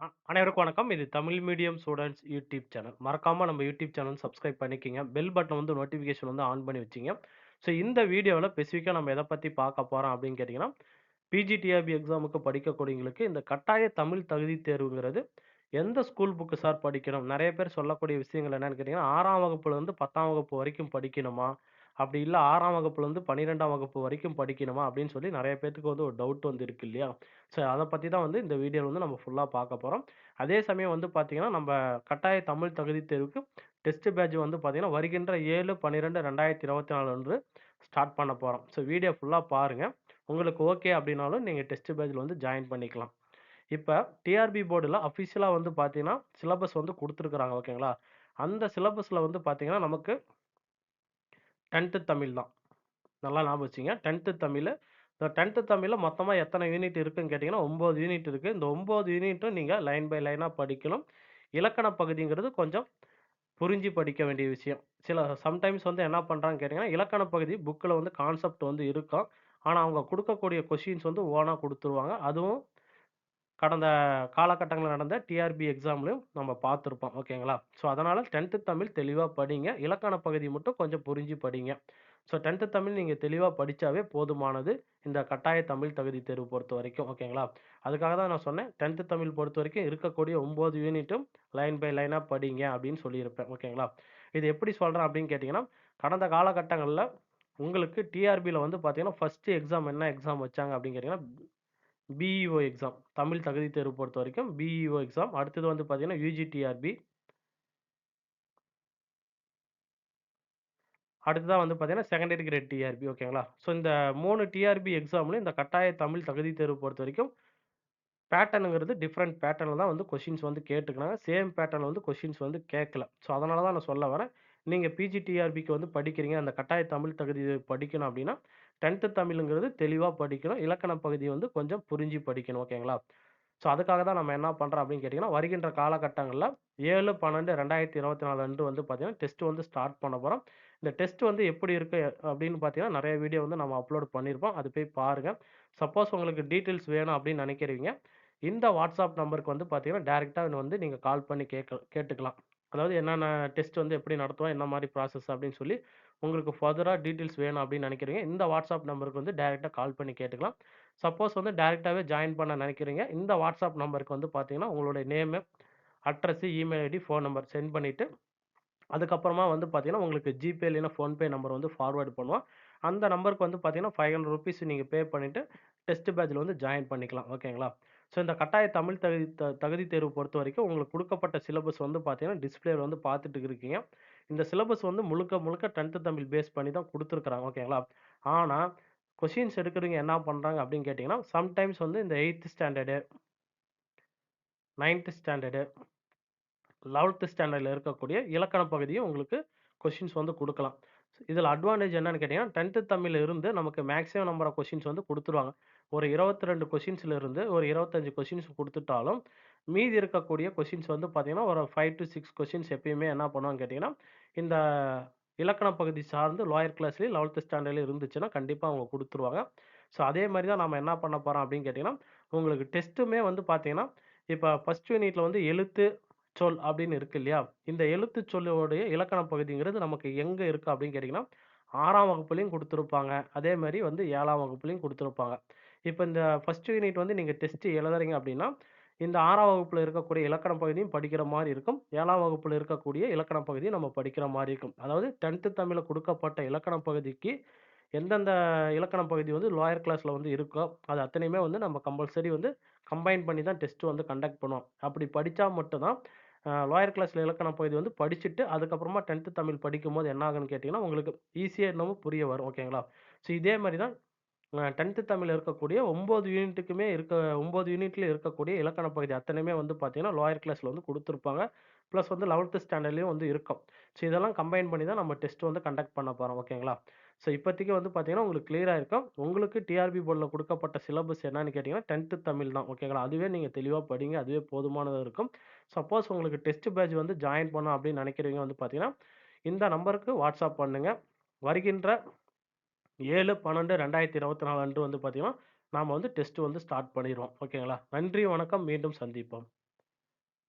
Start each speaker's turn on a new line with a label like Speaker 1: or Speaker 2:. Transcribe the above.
Speaker 1: அ அனைவருக்கும் வணக்கம். இது Tamil medium students YouTube channel. மறக்காம நம்ம யூடியூப் சேனல் சப்ஸ்கிரைப் பண்ணிக்கங்க. பெல் பட்டன் வந்து நோட்டிஃபிகேஷன் வந்து ஆன் பண்ணி வச்சுங்க. ஸோ இந்த வீடியோல ஸ்பெசிஃபிக்கா நம்ம எத பத்தி பார்க்க போறோம் அப்படின்னு கேட்டீங்கன்னா, பிஜிடிஆபி எக்ஸாமுக்கு படிக்கக்கூடியவங்களுக்கு இந்த கட்டாய தமிழ் தகுதி தேர்வுங்கிறது எந்த ஸ்கூல் புக்கு சார் படிக்கணும்? நெறைய பேர் சொல்லக்கூடிய விஷயங்கள் என்னன்னு கேட்டீங்கன்னா, 6ஆம் வகுப்புலருந்து 10ஆம் வகுப்பு வரைக்கும் படிக்கணுமா? அப்படி இல்ல 6ஆம் வகுப்புலருந்து 12ஆம் வகுப்பு வரைக்கும் படிக்கணுமா? அப்படின்னு சொல்லி நெறைய பேத்துக்கு வந்து ஒரு டவுட் வந்து இருக்கு இல்லையா? ஸோ அத பத்தி தான் வந்து இந்த வீடியோல வந்து நம்ம ஃபுல்லா பார்க்க போறோம். அதே சமயம் வந்து பார்த்தீங்கன்னா, நம்ப கட்டாய தமிழ் தகுதி தேர்வுக்கு டெஸ்ட் பேட்ச் வந்து பார்த்தீங்கன்னா, வருகின்ற 7/12/2024 அன்று ஸ்டார்ட் பண்ண போறோம். ஸோ வீடியோ ஃபுல்லா பாருங்க. உங்களுக்கு ஓகே அப்படின்னாலும் நீங்க டெஸ்ட் பேட்ச்ல வந்து ஜாயின் பண்ணிக்கலாம். இப்ப டிஆர்பி போர்டுல அஃபிஷியலா வந்து பார்த்தீங்கன்னா, சிலபஸ் வந்து குடுத்துருக்காங்க ஓகேங்களா? அந்த சிலபஸ்ல வந்து பார்த்தீங்கன்னா, நமக்கு 10த் தமிழ் தான். நல்லா ஞாபகம் வச்சுங்க டென்த்து தமிழ் இந்த டென்த்து தமிழில் மொத்தமாக எத்தனை யூனிட் இருக்குன்னு கேட்டிங்கன்னா ஒம்பது யூனிட் இருக்குது இந்த ஒம்பது யூனிட்டும் நீங்கள் லைன் பை லைனாக படிக்கணும். இலக்கண பகுதிங்கிறது கொஞ்சம் புரிஞ்சு படிக்க வேண்டிய விஷயம். சில சம்டைம்ஸ் வந்து என்ன பண்ணுறான்னு கேட்டிங்கன்னா இலக்கண பகுதி புக்கில் வந்து கான்செப்ட் வந்து இருக்கும். ஆனால் அவங்க கொடுக்கக்கூடிய கொஷின்ஸ் வந்து ஓனாக கொடுத்துருவாங்க அதுவும் கடந்த காலகட்டங்களில் நடந்த டிஆர்பி எக்ஸாம்லையும் நம்ம பார்த்துருப்போம். ஓகேங்களா? ஸோ அதனால் டென்த்து தமிழ் தெளிவாக படிங்க. இலக்கண பகுதி மட்டும் கொஞ்சம் புரிஞ்சு படிங்க. ஸோ 10த் தமிழ் நீங்கள் தெளிவாக படித்தாவே போதுமானது. இந்த கட்டாய தமிழ் தகுதி தேர்வு பொறுத்த வரைக்கும் ஓகேங்களா? அதுக்காக தான் நான் சொன்னேன். 10த் தமிழ் பொறுத்த வரைக்கும் இருக்கக்கூடிய ஒம்பது யூனிட்டும் லைன் பை லைனாக படிங்க அப்படின்னு சொல்லியிருப்பேன். ஓகேங்களா? இது எப்படி சொல்கிறேன் அப்படின்னு கேட்டிங்கன்னா கடந்த காலகட்டங்களில் உங்களுக்கு டிஆர்பியில் வந்து பார்த்தீங்கன்னா, ஃபஸ்ட்டு எக்ஸாம் என்ன எக்ஸாம் வச்சாங்க அப்படின்னு கேட்டிங்கன்னா பிஇஓ எக்ஸாம். தமிழ் தகுதி தேர்வு பொறுத்த வரைக்கும் பிஇஓ எக்ஸாம். அடுத்தது வந்து பார்த்தீங்கன்னா, யூஜிடிஆர்பி அடுத்ததாக வந்து பார்த்தீங்கன்னா, செகண்டரி கிரேட் டிஆர்பி ஓகேங்களா? ஸோ இந்த மூணு டிஆர்பி எக்ஸாம்லையும் இந்த கட்டாய தமிழ் தகுதி தேர்வு பொறுத்த வரைக்கும் பேட்டனுங்கிறது டிஃப்ரெண்ட் பேட்டனில் தான் வந்து கொஷின்ஸ் வந்து கேட்டுக்கிறாங்க சேம் பேட்டர்ன்ல வந்து கொஷின்ஸ் வந்து கேட்கல. ஸோ அதனால தான் நான் சொல்ல வரேன். நீங்கள் பிஜிடிஆர்பிக்கு வந்து படிக்கிறீங்க. அந்த கட்டாய தமிழ் தகுதி படிக்கணும் அப்படின்னா, டென்த்து தமிழுங்கிறது தெளிவாக படிக்கணும். இலக்கண பகுதி வந்து கொஞ்சம் புரிஞ்சு படிக்கணும். ஓகேங்களா? ஸோ அதுக்காக தான் நம்ம என்ன பண்ணுறோம் அப்படின்னு கேட்டிங்கன்னா வருகின்ற காலகட்டங்களில் ஏழு பன்னெண்டு ரெண்டாயிரத்தி இருபத்தி நாலு அன்று வந்து பார்த்தீங்கன்னா, டெஸ்ட் வந்து ஸ்டார்ட் பண்ண போகிறோம் இந்த டெஸ்ட் வந்து எப்படி இருக்குது அப்படின்னு பார்த்தீங்கன்னா, நிறைய வீடியோ வந்து நம்ம அப்லோட் பண்ணியிருப்போம். அது போய் பாருங்கள் சப்போஸ் உங்களுக்கு டீட்டெயில்ஸ் வேணும் அப்படின்னு நினைக்கிறீங்க இந்த வாட்ஸ்அப் நம்பருக்கு வந்து பார்த்தீங்கன்னா, டேரெக்டாக வந்து நீங்கள் கால் பண்ணி கேட்க கேட்டுக்கலாம். அதாவது என்னென்ன டெஸ்ட் வந்து எப்படி நடத்துவோம், என்ன மாதிரி ப்ராசஸ் அப்படின்னு சொல்லி, உங்களுக்கு ஃபர்தராக டீட்டெயில்ஸ் வேணும் அப்படின்னு நினைக்கிறீங்க இந்த வாட்ஸ்அப் நம்பருக்கு வந்து டேரெக்டாக கால் பண்ணி கேட்டுக்கலாம். சப்போஸ் வந்து டேரெக்டாகவே ஜாயின் பண்ண நினைக்கிறீங்க இந்த வாட்ஸ்அப் நம்பருக்கு வந்து பார்த்தீங்கன்னா, உங்களுடைய name, address email ID, phone number send பண்ணிவிட்டு அதுக்கப்புறமா வந்து பார்த்தீங்கன்னா, உங்களுக்கு ஜிபே இல்லைன்னா ஃபோன்பே நம்பர் வந்து ஃபார்வேர்டு பண்ணுவோம். அந்த நம்பருக்கு வந்து பார்த்தீங்கன்னா, ஃபைவ் ஹண்ட்ரட் ருபீஸ் நீங்கள் பே பண்ணிவிட்டு டெஸ்ட் பேட்சில் வந்து ஜாயின் பண்ணிக்கலாம். ஓகேங்களா? ஸோ இந்த கட்டாய தமிழ் தகுதி த தகுதி தேர்வு பொறுத்த வரைக்கும் உங்களுக்கு கொடுக்கப்பட்ட சிலபஸ் வந்து பார்த்தீங்கன்னா, டிஸ்பிளேவில் வந்து பார்த்துட்டு இருக்கீங்க. இந்த சிலபஸ் வந்து முழுக்க முழுக்க 10த் தமிழ் பேஸ் பண்ணி தான் கொடுத்துருக்குறாங்க. ஓகேங்களா? ஆனால் கொஷின்ஸ் எடுக்கிறவங்க என்ன பண்ணுறாங்க அப்படின்னு கேட்டிங்கன்னா சம்டைம்ஸ் வந்து இந்த eighth standard ninth standard eleventh ஸ்டாண்டர்டில் இருக்கக்கூடிய இலக்கண பகுதியும் உங்களுக்கு கொஷின்ஸ் வந்து கொடுக்கலாம். இதில் அட்வான்டேஜ் என்னன்னு கேட்டிங்கன்னா டென்த்து தமிழ் இருந்து நமக்கு மேக்ஸிமம் நம்பர் ஆஃப் கொஷின்ஸ் வந்து கொடுத்துருவாங்க. ஒரு இருபத்ரெண்டு கொஷின்ஸில் இருந்து ஒரு இருபத்தஞ்சு கொஷின்ஸ் கொடுத்துட்டாலும் மீதி இருக்கக்கூடிய கொஷின்ஸ் வந்து பார்த்தீங்கன்னா, ஒரு ஃபைவ் டு சிக்ஸ் கொஷின்ஸ் எப்பயுமே என்ன பண்ணுவாங்க கேட்டிங்கன்னா இந்த இலக்கண பகுதி சார்ந்து லோயர் கிளாஸ்லயும் 11த் ஸ்டாண்டர்ட்லயும் இருந்துச்சுன்னா, கண்டிப்பாக அவங்க கொடுத்துருவாங்க. ஸோ அதே மாதிரி தான் நம்ம என்ன பண்ண போகிறோம் அப்படின்னு கேட்டிங்கன்னா உங்களுக்கு டெஸ்ட்டுமே வந்து பார்த்தீங்கன்னா, இப்போ ஃபஸ்ட் யூனிட்டில் வந்து எழுத்து, சொல் அப்படின்னு இருக்கு இல்லையா? இந்த எழுத்து சொல்லுடைய இலக்கண பகுதிங்கிறது நமக்கு எங்கே இருக்குது அப்படின்னு கேட்டிங்கன்னா ஆறாம் வகுப்புலேயும் கொடுத்துருப்பாங்க. அதே மாதிரி வந்து ஏழாம் வகுப்புலேயும் கொடுத்துருப்பாங்க. இப்போ இந்த ஃபஸ்ட் யூனிட் வந்து நீங்கள் டெஸ்ட்டு எழுதுறீங்க அப்படின்னா, இந்த ஆறாம் வகுப்பில் இருக்கக்கூடிய இலக்கண பகுதியும் படிக்கிற மாதிரி இருக்கும். ஏழாம் வகுப்பில் இருக்கக்கூடிய இலக்கண பகுதியும் நம்ம படிக்கிற மாதிரி இருக்கும். அதாவது டென்த்து தமிழில் கொடுக்கப்பட்ட இலக்கண பகுதிக்கு எந்தெந்த இலக்கண பகுதி வந்து லோயர் கிளாஸில் வந்து இருக்கோ, அது அத்தனையுமே வந்து நம்ம கம்பல்சரி வந்து கம்பைன் பண்ணி தான் டெஸ்ட்டு வந்து கண்டக்ட் பண்ணுவோம். அப்படி படித்தா மட்டும்தான் லோயர் கிளாஸில் இலக்கண பகுதி வந்து படிச்சுட்டு, அதுக்கப்புறமா 10த் தமிழ் படிக்கும்போது என்ன ஆகுன்னு கேட்டிங்கன்னா உங்களுக்கு ஈஸியாக இன்னமும் புரிய வரும். ஓகேங்களா? ஸோ இதே மாதிரி தான் டென்த்து 10த் இருக்கக்கூடிய 9 யூனிட்டுக்குமே இருக்க 9 யூனிட்ல இருக்கக்கூடிய இலக்கண பகுதி அத்தனையுமே வந்து பார்த்தீங்கன்னா, லோயர் கிளாஸ்ல வந்து குடுத்துருப்பாங்க. பிளஸ் வந்து 11த் ஸ்டாண்டர்ட்லயும் வந்து இருக்கும். ஸோ இதெல்லாம் கம்பைன் பண்ணி தான் நம்ம டெஸ்ட் வந்து கண்டக்ட் பண்ண போறோம். ஓகேங்களா? ஸோ இப்போதைக்கு வந்து பார்த்தீங்கன்னா, உங்களுக்கு கிளியரா இருக்கும். உங்களுக்கு டிஆர்பி போர்ட்ல குடுக்கப்பட்ட சிலபஸ் என்னன்னு கேட்டீங்கன்னா, 10த் தமிழ் தான். ஓகேங்களா? அதுவே நீங்க தெளிவா படிங்க. அதுவே போதுமானதா இருக்கும். சப்போஸ் உங்களுக்கு டெஸ்ட் பேட்ச் வந்து ஜாயின் பண்ணணும் அப்படின்னு நினைக்கிறவங்க வந்து பார்த்தீங்கன்னா, இந்த நம்பருக்கு வாட்ஸ்அப் பண்ணுங்க. வருகின்ற 7/12/2024 அன்று வந்து பார்த்தீங்கன்னா, நாம் வந்து டெஸ்ட் வந்து ஸ்டார்ட் பண்ணிடுவோம் ஓகேங்களா? நன்றி, வணக்கம். மீண்டும் சந்திப்போம்.